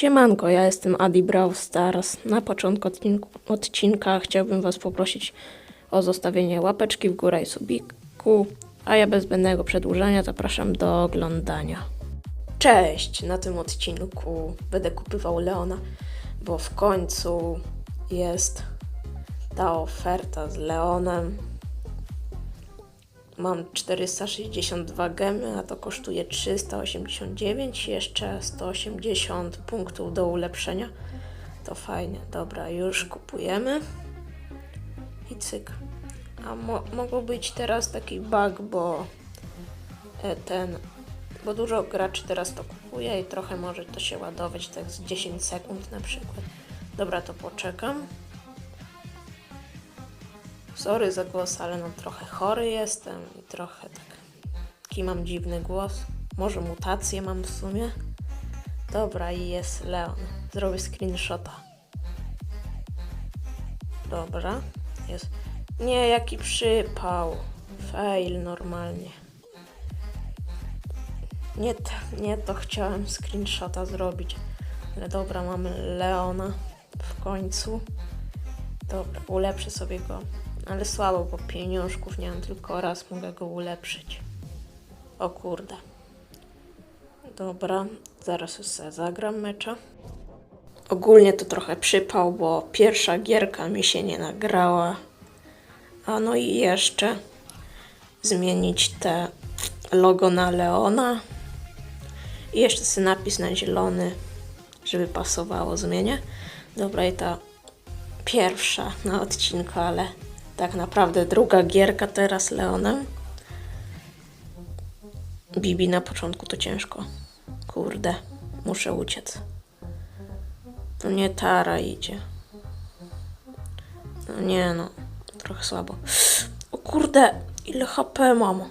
Siemanko, ja jestem Adi Brawl Stars. Na początku odcinku, odcinka chciałbym Was poprosić o zostawienie łapeczki w górę i subiku, a ja bez zbędnego przedłużania zapraszam do oglądania. Cześć! Na tym odcinku będę kupywał Leona, bo w końcu jest ta oferta z Leonem. Mam 462 gemy, a to kosztuje 389, jeszcze 180 punktów do ulepszenia. To fajnie, dobra, już kupujemy. I cyk. A mo- mogło być teraz taki bug, bo e, ten, bo dużo graczy teraz to kupuje i trochę może to się ładować tak z 10 sekund na przykład. Dobra, to poczekam. Sorry za głos, ale no trochę chory jestem i trochę tak. Taki mam dziwny głos. Może mutację mam w sumie. Dobra, i jest Leon. Zrobię screenshota. Dobra, jest. Nie, jaki przypał. Fail normalnie. Nie, nie to chciałem screenshota zrobić. Ale dobra, mamy Leona w końcu. Dobra, ulepszę sobie go. Ale słabo, bo pieniążków nie mam, tylko raz mogę go ulepszyć. O kurde. Dobra, zaraz już sobie zagram mecza. Ogólnie to trochę przypał, bo pierwsza gierka mi się nie nagrała. A no i jeszcze zmienić te logo na Leona. I jeszcze sobie napis na zielony, żeby pasowało zmienię. Dobra, i ta pierwsza na odcinku, ale tak naprawdę druga gierka teraz Leonem. Bibi na początku to ciężko. Kurde, muszę uciec. No nie, Tara idzie. No nie no, trochę słabo. O kurde, ile HP mam.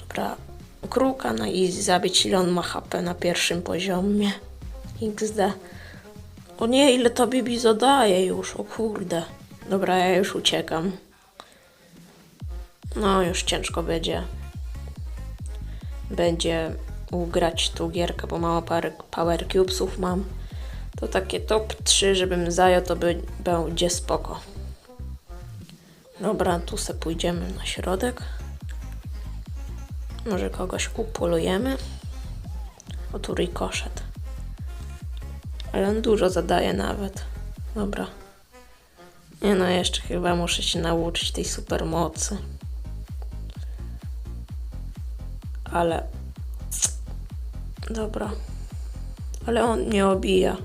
Dobra, kruka na easy zabić, ile on ma HP na pierwszym poziomie. XD. O nie, ile to Bibi zadaje już, o kurde. Dobra, ja już uciekam. No, już ciężko będzie. Będzie ugrać tą gierkę, bo mało par- power cubesów mam. To takie top 3, żebym zajął, to by, będzie spoko. Dobra, tu se pójdziemy na środek. Może kogoś upolujemy. O, tu rikoszet. Ale on dużo zadaje nawet. Dobra. Nie no, jeszcze chyba muszę się nauczyć tej supermocy. Ale... Dobra. Ale on nie obija.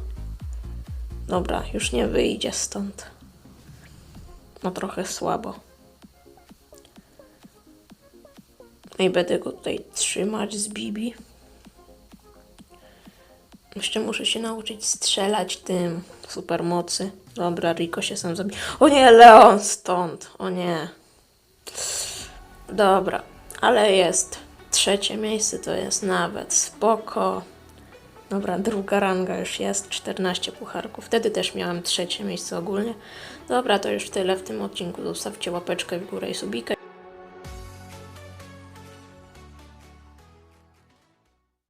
Dobra, już nie wyjdzie stąd. No trochę słabo. No I będę go tutaj trzymać z Bibi. Jeszcze muszę się nauczyć strzelać tym supermocy. Dobra, Rico się sam zabił. O nie, Leon stąd. O nie. Dobra, ale jest. Trzecie miejsce to jest nawet spoko. Dobra, druga ranga już jest, 14 pucharków. Wtedy też miałem trzecie miejsce ogólnie. Dobra, to już tyle w tym odcinku. Zostawcie łapeczkę w górę i subikę.